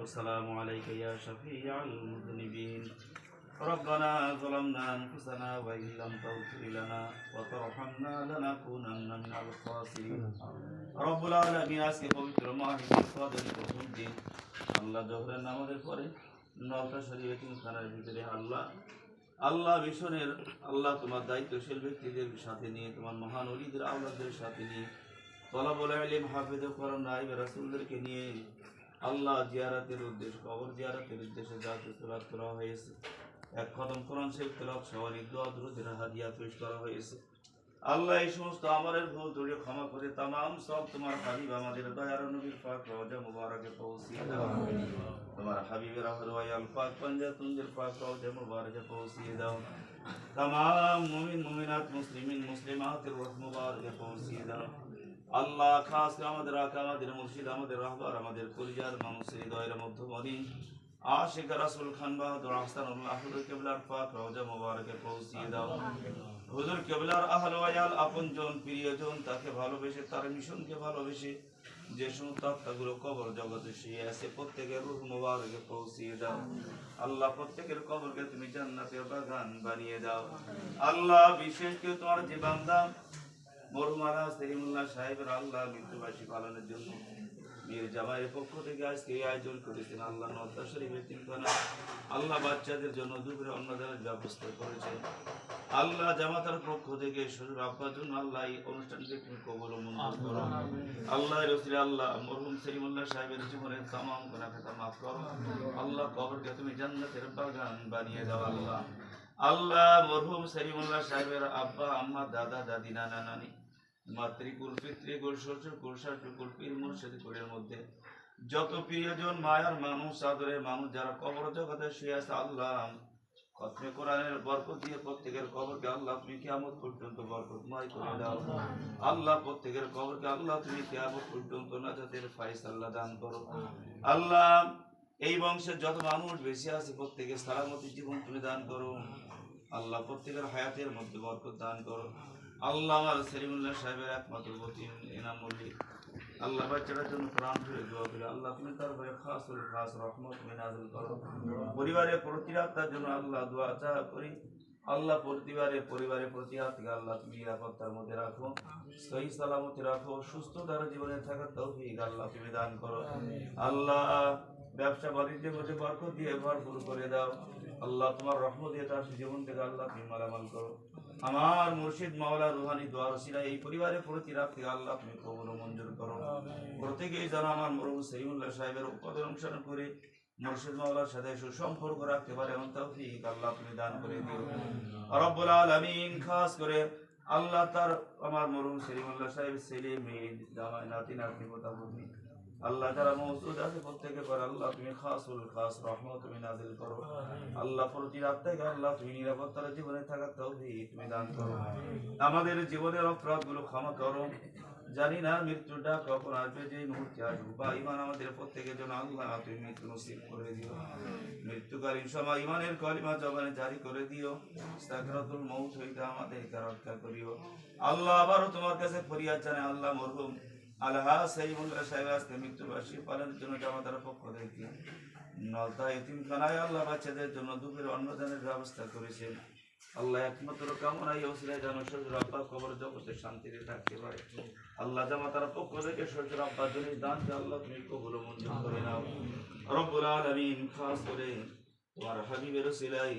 والسلام عليك يا شفيع المذنبين ربنا ظلمنا أنفسنا وإن لم تغفر لنا وترحمنا لنكونن من الخاسرين رب العالمين আজকে পবিত্র মাহির কদর প্রথম দিন আল্লাহ জোহরের নামাজের পরে নটা শরীফ খানার ভিতরে আল্লাহ আল্লাহ মিশনের আল্লাহ তোমার দায়িত্বশীল ব্যক্তিদের সাথে নিয়ে তোমার মহান অলিদের আল্লাহদের সাথে নিয়ে তলাবল আলিম হাফেজ করম রাইব রাসুলদেরকে নিয়ে আল্লাহ জিয়ারাতের উদ্দেশ্য, কবর জিয়ারাতের উদ্দেশ্যে যা তেলাত করা হয়েছে। এক খতম কোরআন শরীফ সহ অনেক দোয়া দুরুদের হাদিয়া পেশ করা হয়েছে। আল্লাহ এই সমস্ত আমাদের ভুল ত্রুটি ক্ষমা করে তামাম সব তোমার হাবিব আমাদের দয়ার নবীর পাক রওজা মুবারকে পৌঁছিয়ে দাও। তোমার হাবিবের আহরওয়াল পাক পঞ্জা পঞ্জাতুনদের পাক রওজা মুবারকে পৌঁছিয়ে দাও। তামাম মুমিন, মুমিনাত, মুসলিমিন, মুসলিমাতের রহ মুবারকে পৌঁছিয়ে দাও। আল্লাহ খাস আমাদের আকা, আমাদের মুর্শিদ আমাদের রাহবার, আমাদের কলিজার মানুষের হৃদয়ের মধ্যমণি। আশিক রাসুল খান বাহাদুর কেবলার পাক রওজা মুবারকে পৌঁছিয়ে দাও। হুজুর কেবলার আহল প্রিয়জন, তাকে ভালোবেসে, তার মিশনকে ভালোবেসে যে সমস্ত কবর জগতে আছে, প্রত্যেকের রূহ মুবারকে পৌঁছিয়ে দাও। আল্লাহ, প্রত্যেকের কবরকে তুমি জান্নাতের বাগান বানিয়ে দাও। আল্লাহ, বিশেষ কেউ তোমার যে বান্দা সেলিমুল্লাহ সাহেবের আল্লাহ মৃত্যুবাসী পালনের জন্য জামাইয়ের পক্ষ থেকে আজকে এই আয়োজন করেছেন। আল্লাহ নদ্দা শরীফের তিনখানা আল্লাহ বাচ্চাদের জন্য দুপুরে অন্নদানের ব্যবস্থা করেছেন। আল্লাহ জামাতার পক্ষ থেকে শ্বশুর আব্বার জন্য আল্লাহ এই অনুষ্ঠানকে তুমি কবল ও মঞ্জুর করো আল্লাহ। রসুল আল্লাহ মরহুম সেলিমুল্লাহ সাহেবের জীবনের তামাম গুনাহ খাতা মাফ করো আল্লাহ কবরকে তুমি জান্নাতের বাগান বানিয়ে দাও আল্লাহ। আল্লাহ মরহুম সেলিমুল্লাহ সাহেবের আব্বা আম্মা দাদা দাদি নানা নানি মাতৃকুল পিতৃকুল শ্বশুরকুল শাশুকুল পীর মুর্শিদ কুলের মধ্যে। যত প্রিয়জন মায়ার মানুষ, আদরের মানুষ, যারা কবর জগতে শুয়ে আছে আল্লাহ কোরআনের বরকত দিয়ে প্রত্যেকের কবরকে আল্লাহ তুমি কিয়ামত পর্যন্ত বরকতময় করে দাও। আল্লাহ প্রত্যেকের কবরকে আল্লাহ তুমি কিয়ামত পর্যন্ত নাজাতের ফায়সাল্লাহ দান করো। আল্লাহ, এই বংশের যত মানুষ বেশি আছে, প্রত্যেকের সালামতি জীবন তুমি দান করো। আল্লাহ প্রত্যেকের হায়াতের মধ্যে বরকত দান করো। আল্লাহ সেলিমুল্লাহ সাহেবের একমাত্র এনাম আল্লাহ বাচ্চাটার জন্য প্রাণ দোয়া করি আল্লাহ তুমি তার খাস খাস রহমত করো। পরিবারের প্রতি জন্য আল্লাহ দোয়া চাহা করি। আল্লাহ পরিবারে প্রতি আল্লাহ তুমি নিরাপত্তার মধ্যে রাখো সহি সালামতে রাখো সুস্থ দ্বারা জীবনে থাকার তৌফিক আল্লাহ তুমি দান করো। আল্লাহ ব্যবসা বাণিজ্যের মধ্যে বরকত দিয়ে ভরপুর করে দাও। আল্লাহ তোমার রহমত দিয়ে তার জীবন থেকে আল্লাহ তুমি মালামাল করো। আমার মুর্শিদ মাওলা রুহানি দোয়ার সিরা এই পরিবারের প্রতি রাখতে আল্লাহ তুমি কবর মঞ্জুর করো। প্রত্যেকেই যেন আমার মরহু সহিউল্লাহ সাহেবের উৎপাদন অনুসরণ করে মুর্শিদ মাওলার সাথে সুসম্পর্ক রাখতে পারে, এমন তৌফিক আল্লাহ তুমি দান করে দিও। রব্বুল আলামিন, খাস করে আল্লাহ তার আমার মরহু সলিমুল্লাহ সাহেব, ছেলে, মেয়ে, জামাই, নাতি পোতা, পুতনি আল্লাহ যারা মৌজুদ আছে প্রত্যেকে করে আল্লাহ তুমি খাসুল খাস রহমত তুমি নাজিল করো। আল্লাহ প্রতি আল্লাহ তুমি নিরাপত্তার জীবনে থাকার তৌফিক তুমি দান করো। আমাদের জীবনের অপরাধগুলো ক্ষমা করো। জানি না মৃত্যুটা কখন আসবে যে মুহূর্তে আসবে। বা ইমান আমাদের প্রত্যেকের জন্য আল্লাহ তুমি মৃত্যু নসিব করে দিও। মৃত্যুকালীন সময় ইমানের কলিমা জবানে জারি করে দিও। সাকরাতুল মৌত হইতে আমাদেরকে রক্ষা করিও। আল্লাহ আবারও তোমার কাছে ফরিয়াদ জানে আল্লাহ মরহুম আল্লাহ সাইমুল্লাহ সাহেব আজকে মৃত্যুবাসী পালনের জন্য জামাতার পক্ষ থেকে নলতা এতিমখানায় আল্লাহ বাচ্চাদের জন্য দুপুরে অন্নদানের ব্যবস্থা করেছেন। আল্লাহ একমাত্র কামনা এই যেন শ্বশুর আব্বা কবর জগতে শান্তিতে থাকতে পারে। আল্লাহ জামাতার পক্ষ থেকে শ্বশুর আব্বার জন্য দান আল্লাহ তুমি কবুল মঞ্জুর করে নাও। রব্বুল আলামিন খাস করে। তোমার হাবিবের সিলাই